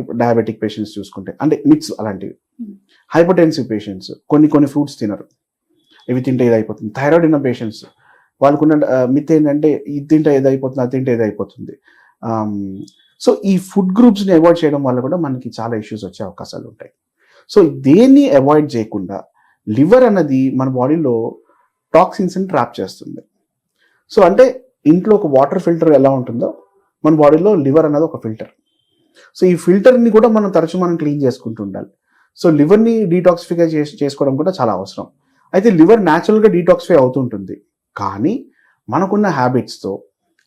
ఇప్పుడు diabetic patients చూసుకుంటే. అంటే మిక్స్ అలాంటివి. హైపర్టెన్సివ్ పేషెంట్స్ కొన్ని కొన్ని ఫ్రూట్స్ తినరు. ఇవి తింటే ఇది అయిపోతుంది థైరాయిడ్ ఉన్న పేషెంట్స్ వాళ్ళకున్న మిత్ ఏంటంటే ఇది తింటే ఏది అయిపోతుంది అది తింటే ఏదైపోతుంది అయిపోతుంది సో ఈ ఫుడ్ గ్రూప్స్ని అవాయిడ్ చేయడం వల్ల కూడా మనకి చాలా ఇష్యూస్ వచ్చే అవకాశాలు ఉంటాయి. సో దేన్ని అవాయిడ్ చేయకుండా లివర్ అన్నది మన బాడీలో టాక్సిన్స్ని ట్రాప్ చేస్తుంది. సో అంటే ఇంట్లో ఒక వాటర్ ఫిల్టర్ ఎలా ఉంటుందో మన బాడీలో లివర్ అన్నది ఒక ఫిల్టర్. సో ఈ ఫిల్టర్ని కూడా మనం తరచు మనం క్లీన్ చేసుకుంటూ ఉండాలి సో లివర్ని డీటాక్సిఫై చేసి చేసుకోవడం కూడా చాలా అవసరం. అయితే లివర్ న్యాచురల్గా డీటాక్సిఫై అవుతుంటుంది. కానీ మనకున్న హ్యాబిట్స్తో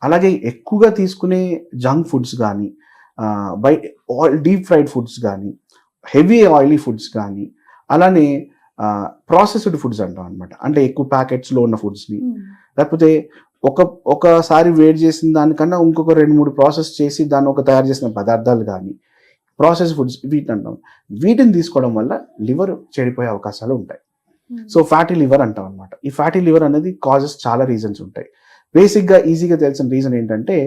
అలాగే ఎక్కువగా తీసుకునే జంక్ ఫుడ్స్ కానీ బై డీప్ ఫ్రైడ్ ఫుడ్స్ కానీ హెవీ ఆయిలీ ఫుడ్స్ కానీ అలానే ప్రాసెస్డ్ ఫుడ్స్ అంటాం అనమాట అంటే ఎక్కువ ప్యాకెట్స్లో ఉన్న ఫుడ్స్ని లేకపోతే ఒక ఒకసారి వేడి చేసిన దానికన్నా ఇంకొక రెండు మూడు ప్రాసెస్ చేసి దాన్ని ఒక తయారు చేసిన పదార్థాలు కానీ ప్రాసెస్ ఫుడ్స్ వీటిని అంటాం వీటిని తీసుకోవడం వల్ల లివర్ చెడిపోయే అవకాశాలు ఉంటాయి. సో ఫ్యాటీ లివర్ అంటాం అనమాట ఈ ఫ్యాటీ లివర్ అనేది కాజెస్ చాలా రీజన్స్ ఉంటాయి. బేసిక్గా ఈజీగా తెలిసిన రీజన్ ఏంటంటే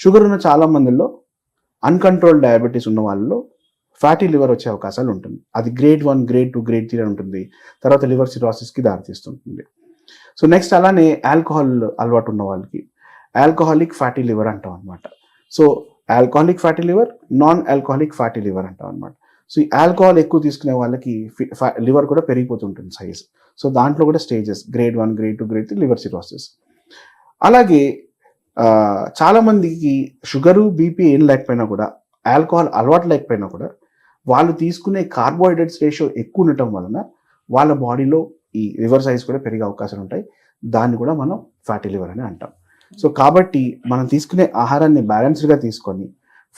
షుగర్ ఉన్న చాలా మందిలో అన్కంట్రోల్ డయాబెటీస్ ఉన్న వాళ్ళలో ఫ్యాటీ లివర్ వచ్చే అవకాశాలు ఉంటుంది. అది grade one grade two grade three ఉంటుంది. తర్వాత లివర్ సిరాసిస్కి దారితీస్తుంటుంది. సో నెక్స్ట్ అలానే ఆల్కహాల్ అలవాటు ఉన్న వాళ్ళకి ఆల్కహాలిక్ ఫ్యాటీ లివర్ అంటాం అనమాట so alcoholic fatty liver non alcoholic fatty liver అంటాం అనమాట సో ఈ ఆల్కహాల్ ఎక్కువ తీసుకునే వాళ్ళకి లివర్ కూడా పెరిగిపోతుంటుంది సైజ్. సో దాంట్లో కూడా stages grade one grade two grade three liver cirrhosis. అలాగే చాలామందికి షుగరు బీపీ ఏం లేకపోయినా కూడా ఆల్కహాల్ అలవాటు లేకపోయినా కూడా వాళ్ళు తీసుకునే కార్బోహైడ్రేట్స్ రేషియో ఎక్కువ ఉండటం వలన వాళ్ళ బాడీలో ఈ లివర్ సైజ్ కూడా పెరిగే అవకాశాలు ఉంటాయి. దాన్ని కూడా మనం ఫ్యాటీ లివర్ అని అంటాం. సో కాబట్టి మనం తీసుకునే ఆహారాన్ని బ్యాలెన్స్డ్గా తీసుకొని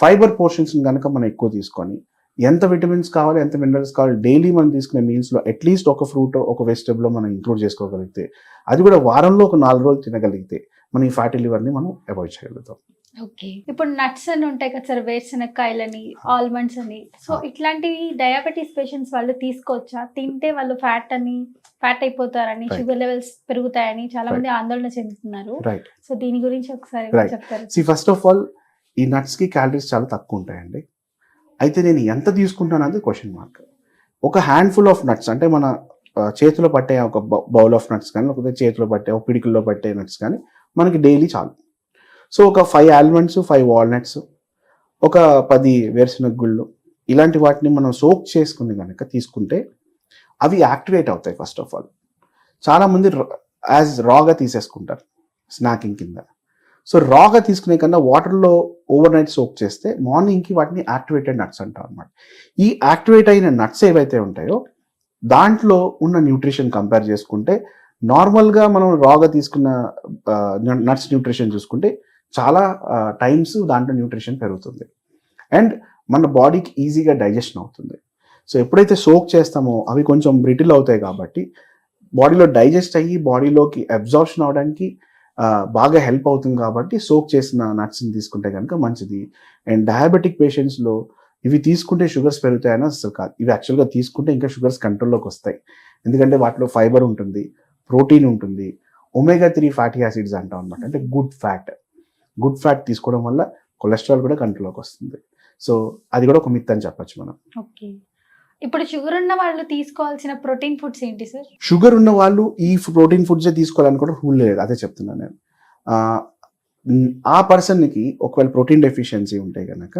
ఫైబర్ పోర్షన్స్ కనుక మనం ఎక్కువ తీసుకొని ఎంత విటమిన్స్ కావాలి ఎంత మినరల్స్ కావాలి డైలీ మనం తీసుకునే మీల్స్లో అట్లీస్ట్ ఒక ఫ్రూట్ ఒక వెజిటబుల్లో మనం ఇంక్లూడ్ చేసుకోగలిగితే అది కూడా వారంలో ఒక నాలుగు రోజులు తినగలిగితే మనం ఈ ఫ్యాటీ లివర్ని మనం అవాయిడ్ చేయగలుగుతాం. ఓకే. ఇప్పుడు నట్స్ అని ఉంటాయి కదా సార్ వేరుశనక్కాయలని ఆల్మండ్స్ అని. సో. ఇట్లాంటివి డయాబెటీస్ పేషెంట్స్ వాళ్ళు తీసుకోవచ్చా? తింటే వాళ్ళు ఫ్యాట్ అని ఫ్యాట్ అయిపోతారని. షుగర్ లెవెల్స్ పెరుగుతాయని చాలా మంది ఆందోళన చెందుతున్నారు. సో దీని గురించి ఒకసారి. చెప్తారు? సి ఫస్ట్ ఆఫ్ ఆల్ ఈ నట్స్కి క్యాలరీస్ చాలా తక్కువ ఉంటాయండి. అయితే నేను ఎంత తీసుకుంటాను అనేది క్వశ్చన్ మార్క్ ఒక హ్యాండ్ఫుల్ ఆఫ్ నట్స్ అంటే మన చేతిలో పట్టే ఒక బౌల్ ఆఫ్ నట్స్ కానీ లేకపోతే చేతిలో పట్టే ఒక పిడికిల్లో పట్టే నట్స్ కానీ మనకి డైలీ చాలు. సో ఒక ఫైవ్ ఆల్మండ్స్ ఫైవ్ వాల్నట్స్ ఒక పది వేరుశనగ గుళ్ళు ఇలాంటి వాటిని మనం సోక్ చేసుకుని కనుక తీసుకుంటే అవి యాక్టివేట్ అవుతాయి ఫస్ట్ ఆఫ్ ఆల్ చాలామంది యాజ్ రాగా తీసేసుకుంటారు స్నాకింగ్ కింద. సో రాగా తీసుకునే కన్నా వాటర్లో ఓవర్ నైట్ సోక్ చేస్తే మార్నింగ్కి వాటిని యాక్టివేటెడ్ నట్స్ అంటాం అనమాట ఈ యాక్టివేట్ అయిన నట్స్ ఏవైతే ఉంటాయో దాంట్లో ఉన్న న్యూట్రిషన్ కంపేర్ చేసుకుంటే నార్మల్గా మనం రాగా తీసుకున్న నట్స్ న్యూట్రిషన్ చూసుకుంటే చాలా టైమ్స్ దాంట్లో న్యూట్రిషన్ పెరుగుతుంది. అండ్ మన బాడీకి ఈజీగా డైజెషన్ అవుతుంది. సో ఎప్పుడైతే సోక్ చేస్తామో అవి కొంచెం బ్రిటిల్ అవుతాయి కాబట్టి బాడీలో డైజెస్ట్ అయ్యి బాడీలోకి అబ్జార్ప్షన్ అవడానికి బాగా హెల్ప్ అవుతుంది కాబట్టి సోక్ చేసిన నట్స్ని తీసుకుంటే కనుక మంచిది. అండ్ డయాబెటిక్ పేషెంట్స్లో ఇవి తీసుకుంటే షుగర్స్ పెరుగుతాయని అసలు కాదు. ఇవి యాక్చువల్గా తీసుకుంటే ఇంకా షుగర్స్ కంట్రోల్లోకి వస్తాయి. ఎందుకంటే వాటిలో ఫైబర్ ఉంటుంది ప్రోటీన్ ఉంటుంది ఒమేగా త్రీ ఫ్యాటీ యాసిడ్స్ అంటాం అనమాట అంటే గుడ్ ఫ్యాట్ గుడ్ ఫ్యాట్ తీసుకోవడం వల్ల కొలెస్ట్రాల్ కూడా కంట్రోల్లోకి వస్తుంది. సో అది కూడా ఒక మిత్ అని చెప్పొచ్చు మనం. ఓకే. ఇప్పుడు షుగర్ ఉన్న వాళ్ళు తీసుకోవాల్సిన ప్రోటీన్ ఫుడ్స్ ఏంటి సార్? షుగర్ ఉన్న వాళ్ళు ఈ ప్రోటీన్ ఫుడ్సే తీసుకోవాలని కూడా రూల్ లేదు. అదే చెప్తున్నాను నేను. ఆ, పర్సన్కి ఒకవేళ ప్రోటీన్ డెఫిషియన్సీ ఉంటే కనుక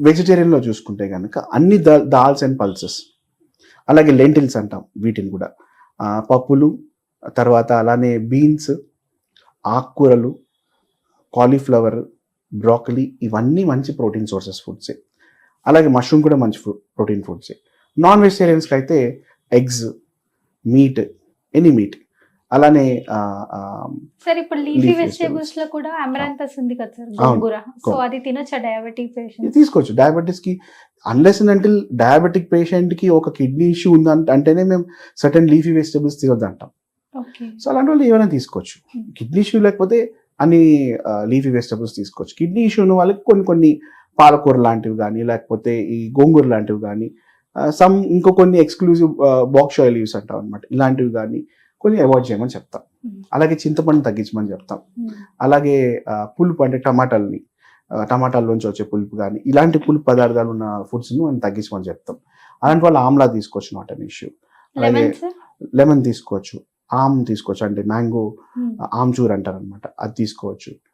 వెజిటేరియన్లో చూసుకుంటే కనుక అన్ని దా దాల్స్ అండ్ పల్సెస్ అలాగే లెంటిల్స్ అంటాం వీటిని కూడా. పప్పులు తర్వాత అలానే బీన్స్ ఆకుకూరలు కాలీఫ్లవర్ బ్రాకలీ ఇవన్నీ మంచి ప్రోటీన్ సోర్సెస్ ఫుడ్సే అలాగే మష్రూమ్ కూడా మంచి ప్రోటీన్ ఫుడ్సే నాన్ వెజిటేరియన్స్కి అయితే ఎగ్స్ మీట్ ఎనీ మీట్ అలానే సార్ ఇప్పుడు లీఫీ వెజిటేబుల్స్. లో కూడా అమరాంతస్ ఉంది కదా సార్. గోంగూర. సో అది తినొచ్చా డయాబెటిక్ పేషెంట్ తీసుకోవచ్చు. డయాబెటీస్కి అన్లెస్ అంటిల్ డయాబెటిక్ పేషెంట్కి ఒక కిడ్నీ ఇష్యూ ఉందంటే అంటేనే మేము సర్టన్ లీఫీ వెజిటబుల్స్ తినొద్దు అంటాం సో అలాంటి వాళ్ళు ఏమైనా తీసుకోవచ్చు. Hmm. కిడ్నీ ఇష్యూ లేకపోతే అన్ని లీఫీ వెజిటబుల్స్ తీసుకోవచ్చు. కిడ్నీ ఇష్యూ ఉన్న వాళ్ళకి కొన్ని కొన్ని పాలకూర లాంటివి కానీ లేకపోతే ఈ గోంగూర లాంటివి కానీ సమ్ ఇంకో కొన్ని ఎక్స్క్లూజివ్ బాక్స్ ఆయిల్ యూస్ అంటాం అనమాట ఇలాంటివి కానీ కొన్ని అవాయిడ్ చేయమని చెప్తాం. అలాగే చింతపండు తగ్గించమని చెప్తాం. అలాగే పులుపు అంటే టమాటాలని టమాటాల్లోంచి వచ్చే పులుపు కానీ ఇలాంటి పులుపు పదార్థాలు ఉన్న ఫుడ్స్ను మనం తగ్గించమని చెప్తాం. అలాంటి వాళ్ళు ఆమ్లా తీసుకోవచ్చు నాట్ అన్ ఇష్యూ. అలాగే లెమన్ తీసుకోవచ్చు. ఆమ్ తీసుకోవచ్చు. అంటే మ్యాంగో ఆమ్చూర్ అంటారు అనమాట అది తీసుకోవచ్చు.